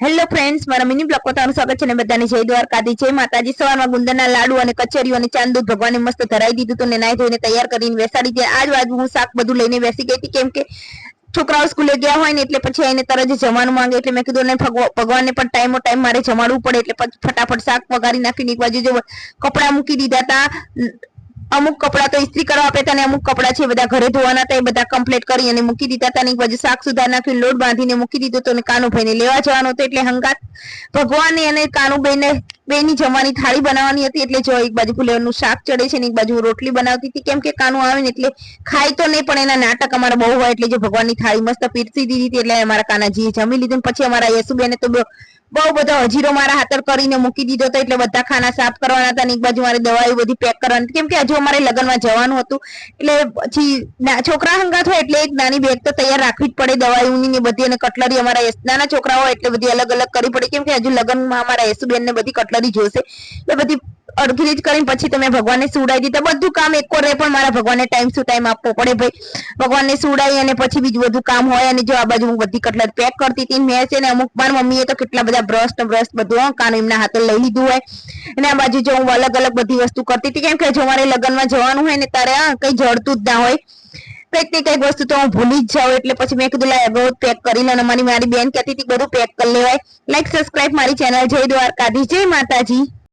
Hello friends મારા mini blog તમારું સ્વાગત છે ને બધાને જય દ્વારકાધી. જય માતાજી. સવારમાં ગુંદરના લાડુ અને કચેરીઓ અને ચાંદૂત ભગવાને મસ્ત ધરાઈ દીધું તો નાઈ ધોઈને તૈયાર કરીને બેસાડી દે આજ બાજુ હું શાક બધું લઈને બેસી ગઈ હતી કેમ કે છોકરાઓ સ્કૂલે ગયા હોય ને એટલે પછી એને તરત જ જમવાનું માંગે. એટલે મેં કીધું ભગવાનને પણ ટાઈમો ટાઈમ મારે જમાડવું પડે. એટલે ફટાફટ શાક વગાડી નાખીને એક બાજુ જો કપડાં મૂકી દીધા હતા. અમુક કપડાં તો ઇસ્ત્રી કરવા આપ્યા હતા અમુક કપડાં છે બધા ઘરે ધોવાના હતા, એ બધા કમ્પ્લીટ કરી અને મૂકી દીધા હતા એક બાજુ શાક સુધાર નાખ્યું લોટ બાંધીને મૂકી દીધો તો અને કાનુભાઈને લેવા જવાનો હતો એટલે હંગાત ભગવાનને અને કાનુભાઈને બેની જમવાની થાળી બનાવવાની હતી એટલે જો એક બાજુ ફુલેવરનું શાક ચડે છે ને એક બાજુ રોટલી બનાવતી હતી, કેમ કે કાનું આવે ને એટલે ખાય તો નહીં, પણ એના નાટક અમારા બહુ હોય એટલે જો ભગવાનની થાળી મસ્ત પીરસી દીધી હતી એટલે અમારા કાનાજીએ જમી લીધું પછી અમારા યસુબેને તો બહુ બધા હજીરો મારા હાથર કરીને મૂકી દીધો હતો એટલે બધા ખાના સાફ કરવાના હતા એક બાજુ મારે દવાઈ બધી પેક કરવાની. કેમ કે હજુ અમારે લગ્નમાં જવાનું હતું. એટલે પછી છોકરા હંગાત હોય એટલે એક નાની બેગ તો તૈયાર રાખવી જ પડે દવાઈઓની ને બધી અને કટલરી અમારા નાના છોકરા હોય એટલે બધી અલગ અલગ કરવી પડે. કેમ કે હજુ લગ્નમાં અમારા યશુબેન ને બધી કટલરી જોશે. એટલે બધી અડધી રીત કરીને પછી તમે ભગવાનને સુડાવી દીધા. બધું કામ એક રે પણ મારા ભગવાનને ટાઈમ ટુ ટાઈમ આપવો પડે ભાઈ. ભગવાનને સુડાઈ અને પછી બીજું બધું કામ હોય અને જો આ બાજુ હું બધી કટલર પેક કરતી હતી મેં છે ને અમુક મારી મમ્મીએ તો કેટલા બધા બ્રશ ને બ્રશ બધું કાન એમના હાથે લઈ લીધું હોય. અને આ બાજુ જો હું અલગ અલગ બધી વસ્તુ કરતી હતી, કેમ કે જો મારે લગ્નમાં જવાનું હોય ને તારે કઈ જડતું જ ના હોય. કંઈક ને વસ્તુ તો હું ભૂલી જ જાઉં. એટલે પછી મેં કીધું, લાય અગાઉ પેક કરી લો અને મારી મારી બેન કહેતી હતી, બધું પેક કરી લેવાય. લાઈક સબસ્ક્રાઇબ મારી ચેનલ જય દ્વારકાધી જય માતાજી.